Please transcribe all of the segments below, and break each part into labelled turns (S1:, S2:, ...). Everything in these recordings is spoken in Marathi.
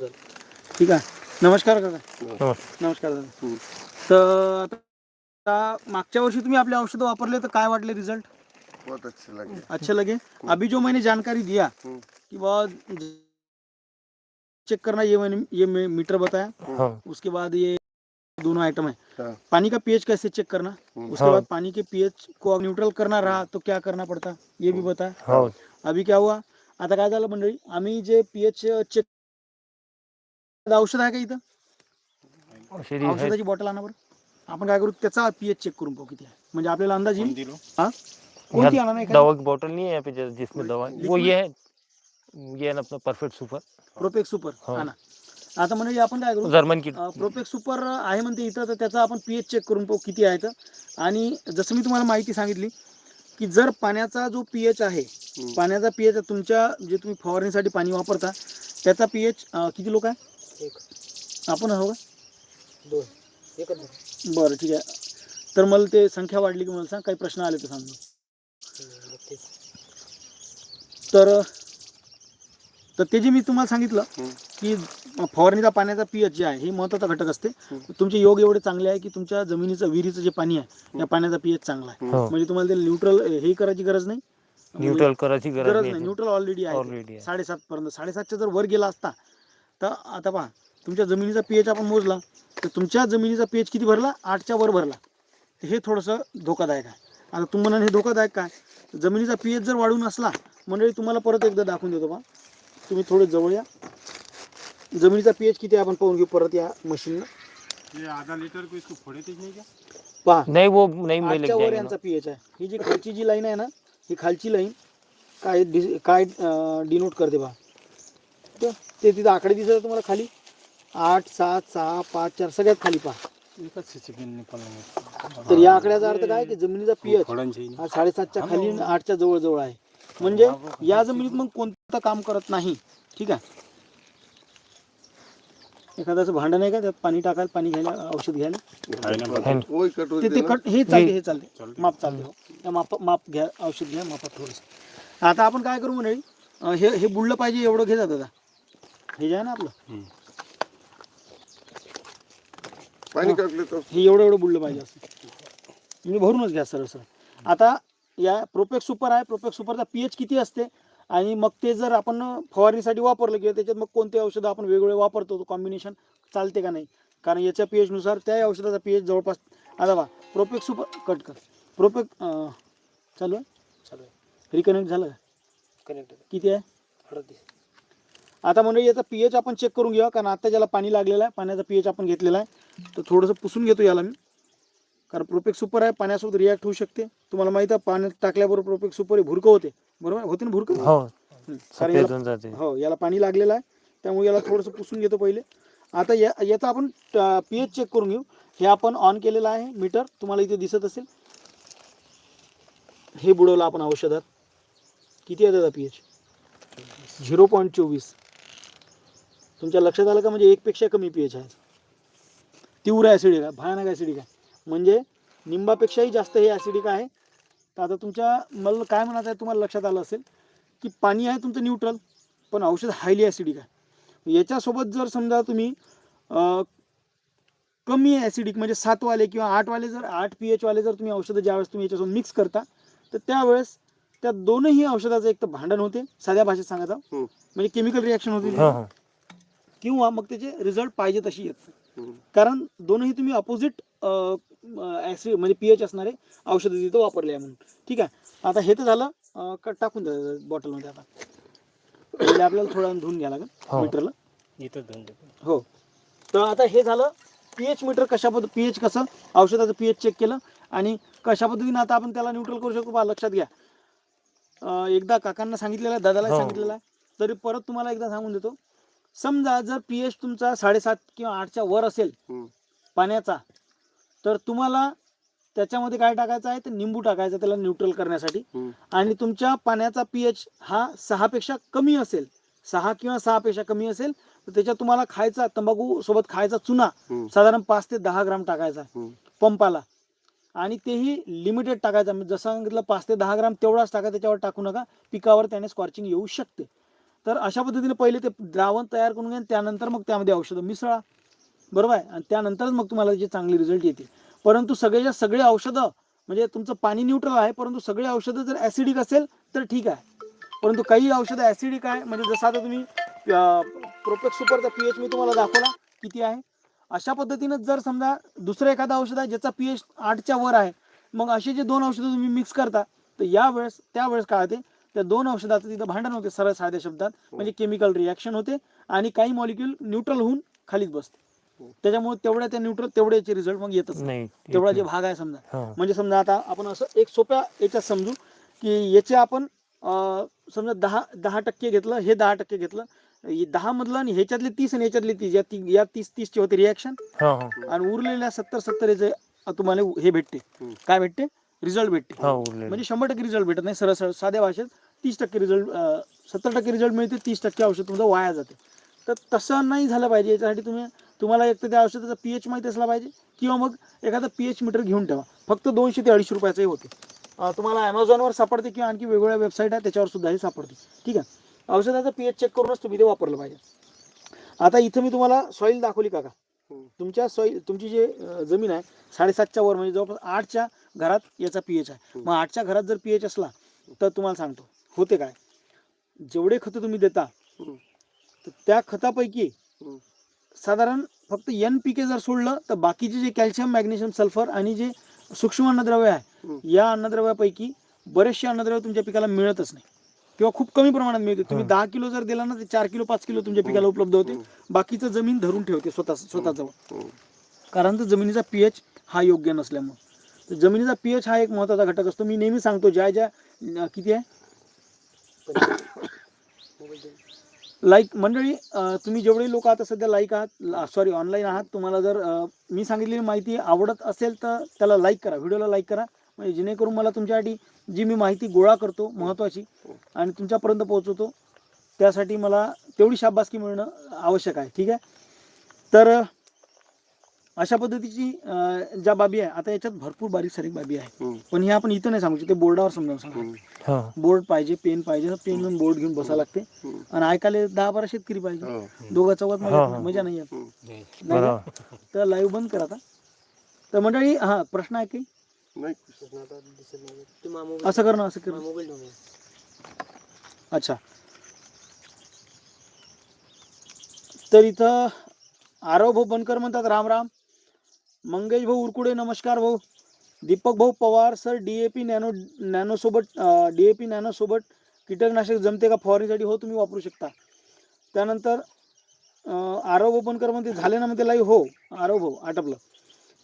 S1: ठीक आहे. नमस्कार काका.
S2: नमस्कार.
S1: नमस्कार दादा.
S2: हम्म.
S1: तर आता मागच्या वर्षी तुम्ही आपले औषधं वापरले तर काय वाटले रिझल्ट
S2: बहुत अच्छे लगे.
S1: अच्छे लगे? अभी जो मैंने जानकारी दिया
S2: हम्म.
S1: कि बहुत चेक करना ये मैंने ये मीटर बताया।
S2: हाँ.
S1: उसके बाद ये दोनों आइटम है।
S2: हाँ।
S1: पानी का पीएच कैसे चेक करना?
S2: हम्म.
S1: उसके
S2: हाँ.
S1: बाद पानी के पीएच को न्यूट्रल करना रहा तो क्या करना पड़ता? ये भी बताया।
S2: हो.
S1: अभी क्या हुआ? आता काय झालं मंडळी आम्ही जे पीएच चेक औषध आहे का इथं?
S2: औषधी.
S1: औषधाची बॉटल आणा बरं. आपण काय करू त्याचा पीएच चेक करून पाहू किती आहे. म्हणजे आपल्याला अंदाज येईल? हा? कोणती आणा नाही
S2: दवा की बोतल नहीं है यहाँ पे जैसे जिसमें दवा. है। वो
S1: लिक्विड?
S2: ये है ये है ना अपना परफेक्ट सुपर
S1: प्रोपेक सुपर
S2: हा.
S1: आणा. आता म्हणजे आपण काय करू
S2: जर्मन की
S1: प्रोपेक सुपर आहे म्हणते इथं तर त्याचा आपण पीएच चेक करून पाहू किती आहे तर आणि जसं मी तुम्हाला माहिती सांगितली की जर पाण्याचा जो पीएच आहे पाण्याचा पीएच तुमच्या जे तुम्ही फवारणीसाठी पाणी वापरता त्याचा पीएच किती लोक आहे? आपण हो का? बरं ठीक आहे. तर मला ते संख्या वाढली की मला सांग काही प्रश्न आले तर सांग तर तर ते जे मी तुम्हाला सांगितलं
S2: हम्म.
S1: की फवारणीचा पाण्याचा पीएच जे आहे हे महत्त्वाचा घटक असते. तुमचे योग एवढे चांगले आहे की तुमच्या जमिनीचं विहिरीचं जे पाणी आहे या पाण्याचा पीएच चांगला आहे.
S2: हो.
S1: म्हणजे तुम्हाला ते न्यूट्रल हे करायची गरज नाही.
S2: न्यूट्रल करायची गरज
S1: गरज
S2: नाही.
S1: नाही. न्यूट्रल ऑलरेडी आहे.
S2: ऑलरेडी आहे.
S1: साडेसात पर्यंत साडेसातच्या जर वर गेला असता तर आता पहा तुमच्या जमिनीचा पीएच आपण मोजला तर तुमच्या जमिनीचा पीएच किती भरला? आठच्या वर भरला. तर हे थोडंसं धोकादायक आहे. आता तुम्हाला हे धोकादायक काय? जमिनीचा पीएच जर वाढून असला मंडळी तुम्हाला परत एकदा दाखवून देतो बा. तुम्ही थोडे जवळ या. जमिनीचा पीएच किती आहे आपण पाहून घेऊ परत या मशीननं
S3: ये आधा लीटर को इसको फोड़े थे नहीं क्या?
S1: पहा
S2: नहीं वो नहीं मिल
S1: आठच्या वर यांचा पीएच आहे. ही जी खालची जी लाईन आहे ना ही खालची लाईन काय काय डिनोट करते बा. ते ते तिथं आकडे दिसत तुम्हाला खाली? आठ सात सहा पाच चार सगळ्यात खाली पहा. तर या आकड्याचा अर्थ काय? की जमिनीचा पीएच
S3: चाहिए
S1: हा साडेसातच्या खाली आणि आठच्या जवळ जवळ आहे. म्हणजे या जमिनीत मग कोणतं काम करत नाही. ठीक आहे? एखाद्याचं भांडण आहे का? त्यात पाणी टाकायला पाणी घ्यायला औषध घ्यायला?
S2: है
S4: कट
S1: ते ते कट हे चालते हे चालते. माप चालते. हो त्या माप माप घ्या औषध घ्या मापात थोडंसं. आता आपण काय करू अं, हे हे बुडलं पाहिजे एवढं घे दादा. हे जे आहे ना आपलं.
S4: पानी काट ले तो
S1: हे एवढं एवढं बुडलं पाहिजे असं. तुम्ही भरूनच घ्या सरळ सरळ. आता या प्रोपेक्स सुपर आहे प्रोपेक्स सुपरचा पीएच किती असते? आणि मग ते जर आपण फवारणीसाठी वापरलं किंवा त्याच्यात मग कोणते औषधं आपण वेगवेगळे वापरतो कॉम्बिनेशन चालते का नाही? कारण याच्या पीएच नुसार त्या औषधाचा पीएच जवळपास आता बा प्रोपेक्स सुपर कट कर. प्रोपेक चालू आहे?
S3: चालू आहे.
S1: रिकनेक्ट झालं का?
S3: कनेक्ट
S1: किती आहे? आता म्हणजे याचा पीएच आपण चेक करून घेऊया कारण आता ज्याला पाणी लागलेलं आहे पाण्याचा पीएच आपण घेतलेला आहे. तर थोडंसं पुसून घेतो याला मी. कारण प्रोपेक सुपर आहे पाण्यासोबत रिॲक्ट होऊ शकते. तुम्हाला माहिती आहे पाण्यात टाकल्याबरोबर प्रोपेक सुपर हे भुरकं होते. बरोबर? होते ना भुरकं?
S2: हो.
S1: हं. याला हो याला पाणी लागलेलं आहे. त्यामुळे याला थोडंसं पुसून घेतो पहिले. आता या याचा आपण पीएच चेक करून घेऊ. हे आपण ऑन केलेलं आहे मीटर तुम्हाला इथे दिसत असेल. हे बुडवलं आपण औषधात. किती आहे त्याचा पीएच झिरो पॉईंट चोवीस. तुमच्या लक्षात आलं का? म्हणजे एकपेक्षा कमी पीएच आहे. तीव्र ॲसिडिक आहे. भयानक ॲसिडिक आहे. म्हणजे निंबापेक्षाही जास्त हे ॲसिडिक आहे. तर आता तुमच्या मला काय म्हणायचं आहे तुम्हाला लक्षात आलं असेल की पाणी आहे तुमचं न्यूट्रल पण औषध हायली ॲसिडिक आहे. याच्यासोबत जर समजा तुम्ही कमी ॲसिडिक म्हणजे सातवाले किंवा आठवाले जर आठ पी एचवाले जर तुम्ही औषधं ज्यावेळेस तुम्ही याच्यासोबत मिक्स करता तर त्यावेळेस त्या दोनही औषधाचं एक तर भांडण होते. साध्या भाषेत सांगायचं. म्हणजे केमिकल रिॲक्शन होते किंवा मग त्याचे रिझल्ट पाहिजे तशी येत
S4: हम्म.
S1: कारण दोनही तुम्ही अपोजिट ॲसिड म्हणजे पी एच असणारे औषधं तिथं वापरले आहे म्हणून. ठीक आहे? आता हे तर झालं टाकून द्या बॉटलमध्ये आता. पहिले आपल्याला थोडा धुवून घ्या लागेल
S2: हो.
S1: मीटरला.
S3: इथं धुवून
S1: हो. तर आता हे झालं पीएच मीटर कशा पद्धत पीएच कसं औषधाचं पीएच चेक केलं आणि कशा पद्धतीने आता आपण त्याला न्यूट्रल करू शकतो बा लक्षात घ्या. एकदा काकांना सांगितलेलं आहे दादाला
S2: हो.
S1: सांगितलेलं आहे तरी परत तुम्हाला एकदा सांगून देतो. समजा जर पीएच तुमचा साडेसात किंवा आठच्या वर असेल. पाण्याचा तर तुम्हाला त्याच्यामध्ये काय टाकायचं आहे तर निंबू टाकायचं त्याला न्यूट्रल करण्यासाठी. आणि तुमच्या पाण्याचा पीएच हा सहापेक्षा कमी असेल सहा किंवा सहापेक्षा कमी असेल तर त्याच्यात तुम्हाला खायचा तंबाखू सोबत खायचा चुना. साधारण पाच ते दहा ग्राम टाकायचा. पंपाला आणि तेही लिमिटेड टाकायचं जसं सांगितलं पाच ते दहा ग्राम तेवढाच टाका त्याच्यावर टाकू नका पिकावर त्याने स्कॉर्चिंग येऊ शकते तर अशा पद्धतीने पहिले ते द्रावण तयार करून घ्या त्यानंतर मग त्यामध्ये औषधं मिसळा. बरोबर आहे? आणि त्यानंतरच मग तुम्हाला जे चांगले रिझल्ट येतील. परंतु सगळ्याच्या सगळे औषधं म्हणजे तुमचं पाणी न्यूट्रल आहे परंतु सगळे औषधं जर ॲसिडिक असेल तर ठीक आहे. परंतु काही औषधं ॲसिडिक आहे म्हणजे जसं आता तुम्ही प्रोपेक्स सुपरचा पी एच मी तुम्हाला दाखवला किती आहे? अशा पद्धतीनं जर समजा दुसरं एखादं औषध आहे ज्याचा पी एच आठच्या वर आहे मग असे जे दोन औषधं तुम्ही मिक्स करता तर यावेळेस त्यावेळेस काय होते? त्या दोन औषधाचं तिथं भांडण होते सरळ साध्या शब्दात. म्हणजे केमिकल रिॲक्शन होते आणि काही मॉलिक्यूल न्यूट्रल होऊन खालीच बसते. त्याच्यामुळे तेवढ्या त्या न्यूट्रल तेवढ्याचे रिझल्ट मग येतच नाही. तेवढा जे. भाग आहे समजा.
S2: हा.
S1: म्हणजे समजा आता आपण असं एक सोप्या याच्यात समजू की याचे आपण समजा दहा दहा टक्के घेतलं हे दहा टक्के घेतलं हे दहा मधलं आणि ह्याच्यातले तीस आणि ह्याच्यातले तीस या ती या तीस तीसचे होते रिॲक्शन
S2: हा हा.
S1: आणि उरलेल्या सत्तर सत्तर याचे तुम्हाला हे भेटते. काय भेटते? रिझल्ट भेटते
S2: हा उरलेलं.
S1: म्हणजे शंभर टक्के रिझल्ट भेटत नाही सरळ सरळ साध्या भाषेत तीस टक्के रिझल्ट सत्तर टक्के रिझल्ट मिळते तीस टक्के औषध तुमचं वाया जाते. तर तसं नाही झालं पाहिजे याच्यासाठी तुम्ही तुम्हाला एक तर त्या औषधाचा पी एच माहिती असला पाहिजे किंवा मग एखादा पी एच मीटर घेऊन ठेवा. फक्त दोनशे ते अडीचशे रुपयाचंही होते. अं, तुम्हाला अमेझॉनवर सापडते किंवा आणखी वेगवेगळ्या वेबसाईट आहे त्याच्यावर सुद्धा हे सापडते. ठीक आहे? औषधाचा पी एच चेक करूनच तुम्ही ते वापरलं पाहिजे. आता इथं मी तुम्हाला सॉईल दाखवली काका.
S4: हम्म.
S1: तुमच्या सॉईल तुमची जे अं, जमीन आहे साडेसातच्या वर म्हणजे जवळपास आठच्या घरात याचा पी एच आहे. मग आठच्या घरात जर पी एच असला तर तुम्हाला सांगतो होते काय जेवढे खतं तुम्ही देता. तर त्या खतापैकी. साधारण फक्त एन पी के जर सोडलं तर बाकीचे जे कॅल्शियम मॅग्नेशियम सल्फर आणि जे सूक्ष्म अन्नद्रव्य आहे. या अन्नद्रव्यापैकी बरेचसे अन्नद्रव्य तुमच्या पिकाला मिळतच नाही किंवा खूप कमी प्रमाणात मिळते तुम्ही. दहा किलो जर दिला ना ते चार किलो पाच किलो तुमच्या पिकाला उपलब्ध होते. बाकीचं जमीन धरून ठेवते स्वतः स्वतःजवळ. कारण तर जमिनीचा पीएच हा योग्य नसल्यामुळे तर जमिनीचा पीएच हा एक महत्त्वाचा घटक असतो. मी नेहमी सांगतो ज्या ज्या किती आहे? लाईक मंडळी तुम्ही जेवढे लोक आता सध्या लाईक आहात सॉरी ऑनलाईन आहात तुम्हाला जर मी सांगितलेली माहिती आवडत असेल तर त्याला लाईक करा व्हिडिओला लाईक करा. म्हणजे जेणेकरून मला तुमच्यासाठी जी मी माहिती गोळा करतो महत्त्वाची आणि तुमच्यापर्यंत पोहोचवतो त्यासाठी मला तेवढी शाबासकी मिळणं आवश्यक आहे. ठीक आहे? तर अशा पद्धतीची ज्या बाबी आहे आता याच्यात भरपूर बारीक सारीक बाबी आहे. पण हे आपण इथं नाही सांगू ते बोर्डावर समजावून सांगा.
S2: हा
S1: बोर्ड पाहिजे पेन पाहिजे पेन घेऊन बोर्ड घेऊन बसावं लागते. आणि ऐकायला दहा बारा शेतकरी पाहिजे
S4: हो.
S1: दोघा चौघात. मजा नाही येत का? तर लाईव्ह बंद करा आता तर मंडळी हा प्रश्न आहे काही
S4: नाही
S1: असं करणं असं करणं. अच्छा तर इथं आरव भाऊ बनकर म्हणतात राम राम. मंगेश भाऊ उरकुडे नमस्कार भाऊ. दीपक भाऊ पवार सर डीएपी नॅनो नॅनोसोबत डी डीएपी पी नॅनोसोबत कीटकनाशक जमते का? फवारणीसाठी हो तुम्ही वापरू शकता. त्यानंतर आरव भाऊ बनकर म्हणते झाले ना म्हणते लाईव्ह हो. आरव भाऊ आटपलं.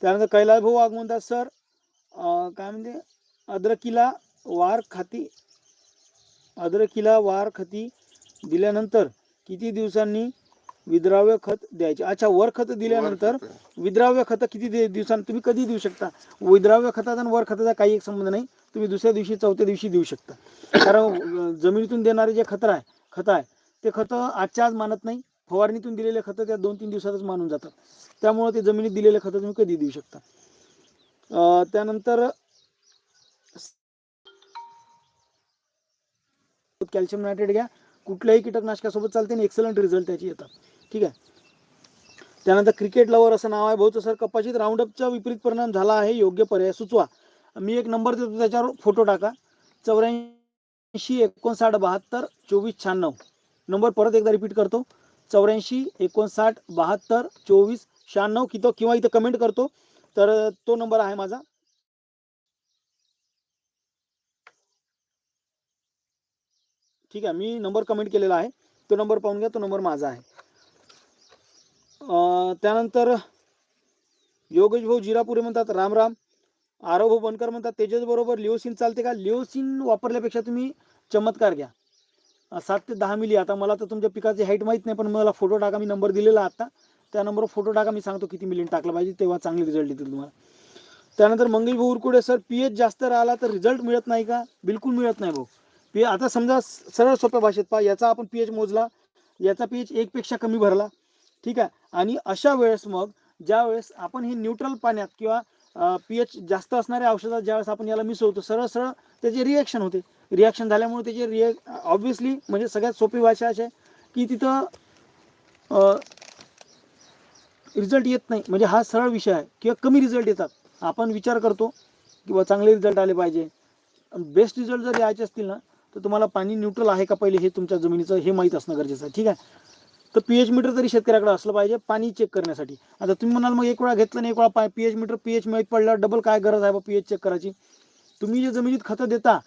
S1: त्यानंतर कैलास भाऊ वाघ म्हणतात सर काय म्हणते? अद्रकीला वार खाती अद्रकीला वार खती दिल्यानंतर किती दिवसांनी विद्राव्य खत द्यायचे. अच्छा वर खत दिल्यानंतर विद्राव्य खत किती दिवसांनी तुम्ही कधी देऊ शकता? विद्राव्य खताचा आणि वर खताचा काही एक संबंध नाही. तुम्ही दुसऱ्या दिवशी चौथ्या दिवशी देऊ शकता. कारण जमिनीतून देणारे जे खत आहे खत आहे ते खत आजच्या आज मानत नाही. फवारणीतून दिलेले खतं त्या दोन तीन दिवसातच मानून जातात. त्यामुळे ते जमिनीत दिलेले खतं तुम्ही कधी देऊ शकता? त्यानंतर कॅल्शियम नायट्रेट घ्या. कुठल्याही कीटकनाशकासोबत चालते आणि एक्सलंट रिझल्ट त्याचे येतात. ठीक आहे. त्यानंतर क्रिकेट लवर असं नाव आहे. भाऊचं सर कपाशीत राऊंडअपचा विपरीत परिणाम झाला आहे. योग्य पर्याय सुचवा. मी एक नंबर देतो त्याच्यावर फोटो टाका. चौऱ्याऐंशी एकोणसाठ बहात्तर चोवीस शहाण्णव. नंबर परत एकदा रिपीट करतो. चौऱ्याऐंशी एकोणसाठ बहात्तर चोवीस शहाण्णव. कितो किंवा इथं कमेंट करतो. तर तो नंबर आहे माझा. ठीक आहे मी नंबर कमेंट केलेला आहे. तो नंबर पाहून घ्या. तो नंबर माझा आहे. त्यानंतर योगेश भाऊ जिरापुरे म्हणतात राम राम. आरव भाऊ बनकर म्हणतात तेजस बरोबर लिओसिन चालते का? लिओसिन वापरल्यापेक्षा तुम्ही चमत्कार घ्या. सात ते दहा मिली. आता मला तर तुमच्या पिकाची हाईट माहीत नाही पण मला फोटो टाका. मी नंबर दिलेला आता. त्या नंबरवर फोटो टाका. मी सांगतो किती मिलियन टाकलं पाहिजे तेव्हा चांगले रिझल्ट येतील तुम्हाला. त्यानंतर मंगेश भाऊ उरकुडे सर पी एच जास्त राहिला तर रिझल्ट मिळत नाही का? बिलकुल मिळत नाही भाऊ. पी आता समजा सरळ सोप्या भाषेत पहा. याचा आपण पी एच मोजला. याचा पी एच एकपेक्षा कमी भरला. ठीक आहे? आणि अशा वेळेस मग ज्या वेळेस आपण हे न्यूट्रल पाण्यात किंवा पी एच जास्त असणाऱ्या औषधात ज्यावेळेस आपण याला मिसळतो सरळ सरळ त्याचे रिॲक्शन होते. रिॲक्शन झाल्यामुळे त्याचे रिॲ ऑब्व्हियसली म्हणजे सगळ्यात सोपी भाषा अशी आहे की तिथं रिझल्ट येत नाही. म्हणजे हा सरळ विषय आहे. किंवा कमी रिझल्ट येतात. आपण विचार करतो किंवा चांगले रिझल्ट आले पाहिजे. बेस्ट रिझल्ट जर यायचे असतील ना तर तुम्हाला पाणी न्यूट्रल आहे का पहिले हे तुमच्या जमिनीचं हे माहीत असणं गरजेचं आहे. ठीक आहे? तर पी एच मीटर तरी शेतकऱ्याकडे असलं पाहिजे पाणी चेक करण्यासाठी. आता तुम्ही म्हणाल मग एक वेळा घेतलं नाही एक वेळा P H meter P H माहीत पडल्यावर डबल काय गरज आहे पी एच चेक करायची? तुम्ही जे जमिनीत खतं देता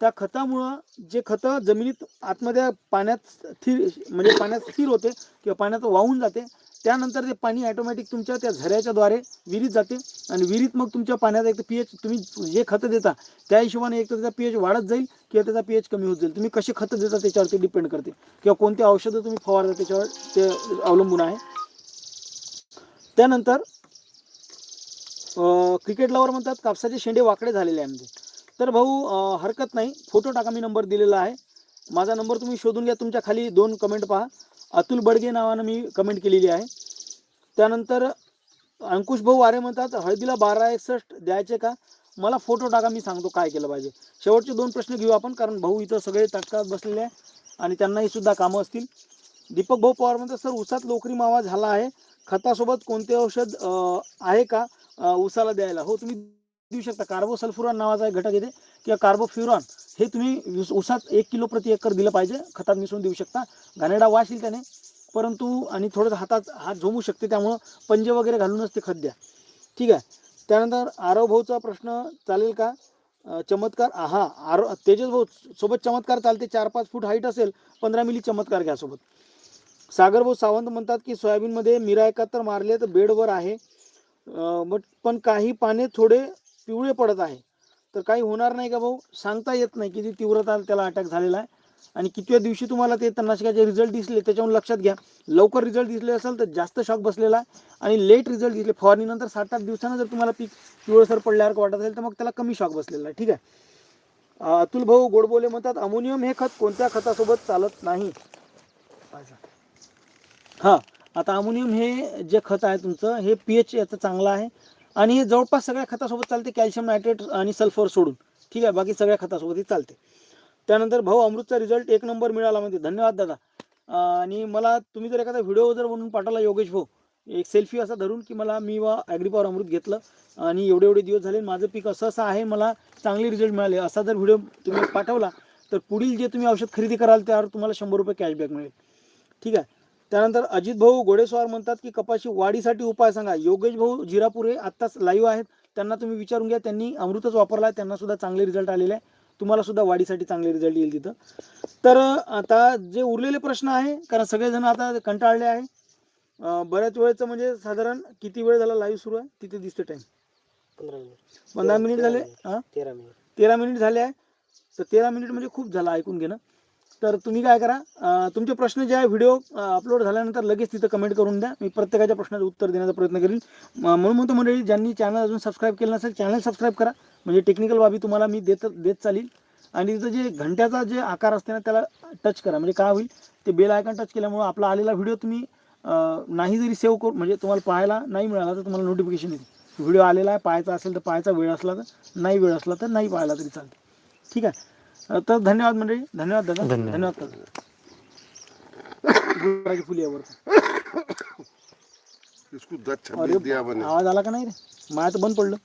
S1: त्या खतामुळं जे खतं जमिनीत आतमध्ये पाण्यात स्थिर म्हणजे पाण्यात स्थिर होते किंवा पाण्यात वाहून जाते त्यानंतर ते पाणी ऑटोमॅटिक तुमच्या त्या झऱ्याच्या द्वारे विहिरीत जाते आणि विहिरीत मग तुमच्या पाण्याचा एक पी एच तुम्ही जे खतं देता त्या हिशोबाने एक तर त्याचा पी एच वाढत जाईल किंवा त्याचा पी एच कमी होत जाईल. तुम्ही कसे खतं देता त्याच्यावरती डिपेंड करते. किंवा कोणते औषधं तुम्ही फवारता त्याच्यावर ते अवलंबून आहे. त्यानंतर क्रिकेट लवर म्हणतात कापसाचे शेंडे वाकडे झालेले आहे म्हणजे तर भाऊ हरकत नाही. फोटो टाका मी नंबर दिलेला आहे. माझा नंबर तुम्ही शोधून घ्या. तुमच्या खाली दोन कमेंट पहा. अतुल बडगे नावानं मी कमेंट केलेली आहे. त्यानंतर अंकुश भाऊ वारे म्हणतात हळदीला बारा एकसष्ट द्यायचे का? मला फोटो टाका मी सांगतो काय केलं पाहिजे. शेवटचे दोन प्रश्न घेऊ आपण कारण भाऊ इथं सगळे तटकात बसलेले आहे आणि त्यांनाही सुद्धा कामं असतील. दीपक भाऊ पवार म्हणतात सर उसात लोकरी मावा झाला आहे. खतासोबत कोणते औषध आहे का उसाला द्यायला? हो तुम्ही देऊ शकता. कार्बोसल्फुरॉन नावाचा एक घटक येते किंवा कार्बोफ्युरॉन. हे तुम्ही ऊसात एक किलो प्रति एकर दिलं पाहिजे खतात मिसळून देऊ शकता. घाणेरडा वास येईल त्याने परंतु आणि थोडंसं हातात हात झोमू शकते त्यामुळं पंजे वगैरे घालूनच ते खत द्या. ठीक आहे. त्यानंतर आरव भाऊचा प्रश्न चालेल का? चमत्कार हा आरो तेजस भाऊ सोबत चमत्कार चालते चार पाच फूट हाईट असेल पंधरा मिली चमत्कार घ्या सोबत. सागर भाऊ सावंत म्हणतात की सोयाबीनमध्ये मिरा एकाहत्तर मारले तर बेडवर आहे. बट पण काही पाने थोडे पिवळे पडत आहे. तर काही होणार नाही का भाऊ? सांगता येत नाही किती तीव्रता त्याला अटॅक झालेला आहे. आणि कितव्या दिवशी तुम्हाला ते तणनाशकाचे रिझल्ट दिसले त्याच्यावर लक्षात घ्या. लवकर रिझल्ट दिसले असेल तर जास्त शॉक बसलेला आहे. आणि लेट रिझल्ट दिसले फवारणीनंतर सात आठ दिवसानं जर तुम्हाला पीक पिवळसर पडल्यासारखं वाटत असेल तर मग त्याला कमी शॉक बसलेला आहे. ठीक आहे? अतुल भाऊ गोडबोले म्हणतात अमोनियम हे खत कोणत्या खतासोबत चालत नाही? हां आता अमोनियम हे जे खत आहे तुमचं हे पी एच याचं चांगलं आहे. आणि हे जवळपास सगळ्या खतासोबत चालते कॅल्शियम नायट्रेट आणि सल्फर सोडून. ठीक आहे? बाकी सगळ्या खतासोबतही चालते. त्यानंतर भाऊ अमृतचा रिझल्ट एक नंबर मिळाला म्हणजे. धन्यवाद दादा. आणि मला तुम्ही जर एखादा व्हिडिओ जर बनवून पाठवला योगेश भाऊ एक सेल्फी असा धरून की मला मी वा ॲग्रीपॉवर अमृत घेतलं आणि एवढे एवढे दिवस झाले माझं पीक असं असं आहे मला चांगले रिझल्ट मिळाले. असा जर व्हिडिओ तुम्ही पाठवला तर पुढील जे तुम्ही औषध खरेदी कराल त्यावर तुम्हाला शंभर रुपये कॅशबॅक मिळेल. ठीक आहे? त्यानंतर अजित भाऊ घोडेस्वार म्हणतात की कपाशी वाढीसाठी उपाय सांगा. योगेश भाऊ जिरापुरे आत्ताच लाईव्ह आहेत. त्यांना तुम्ही विचारून घ्या. त्यांनी अमृतच वापरला आहे त्यांना सुद्धा चांगले रिझल्ट आलेले आहे. तुम्हाला सुद्धा वाढीसाठी चांगले रिझल्ट येईल तिथं. तर आता जे उरलेले प्रश्न आहे कारण सगळेजण आता कंटाळले आहे बऱ्याच वेळेचं म्हणजे साधारण किती वेळ झाला लाईव्ह सुरू आहे? तिथे दिसते टाइम
S3: पंधरा मिनिट
S1: पंधरा मिनिट झाले. हां?
S3: तेरा मिनिट
S1: तेरा मिनिट झाले आहे. तर तेरा मिनिट म्हणजे खूप झालं ऐकून घेणं. तर तुम्ही काय करा तुमचे प्रश्न जे आहे व्हिडिओ अपलोड झाल्यानंतर लगेच तिथं कमेंट करून द्या. मी प्रत्येकाच्या प्रश्नाचं उत्तर देण्याचा प्रयत्न करेन. म्हणून म्हणतो मंडळी ज्यांनी चॅनल अजून सबस्क्राईब केलं नसेल चॅनल सबस्क्राईब करा. म्हणजे टेक्निकल बाबी तुम्हाला मी देत देत चालील आणि तिथं जे घंट्याचा जे आकार असते ना त्याला टच करा. म्हणजे काय होईल ते बेल आयकॉन टच केल्यामुळे आपला आलेला व्हिडिओ तुम्ही नाही जरी सेव्ह करू म्हणजे तुम्हाला पाहायला नाही मिळाला तर तुम्हाला नोटिफिकेशन येते. व्हिडिओ आलेला आहे पाहायचा असेल तर पाहायचा वेळ असला तर नाही वेळ असला तर नाही पाहायला तरी चालते. ठीक आहे? तर धन्यवाद मंडळी. धन्यवाद दादा.
S2: धन्यवाद.
S1: धन्यवाद दादा. फुली.
S4: इसको दस छब्बीस दिया
S1: आवाज आला का नाही रे? माया तर बंद पडलं.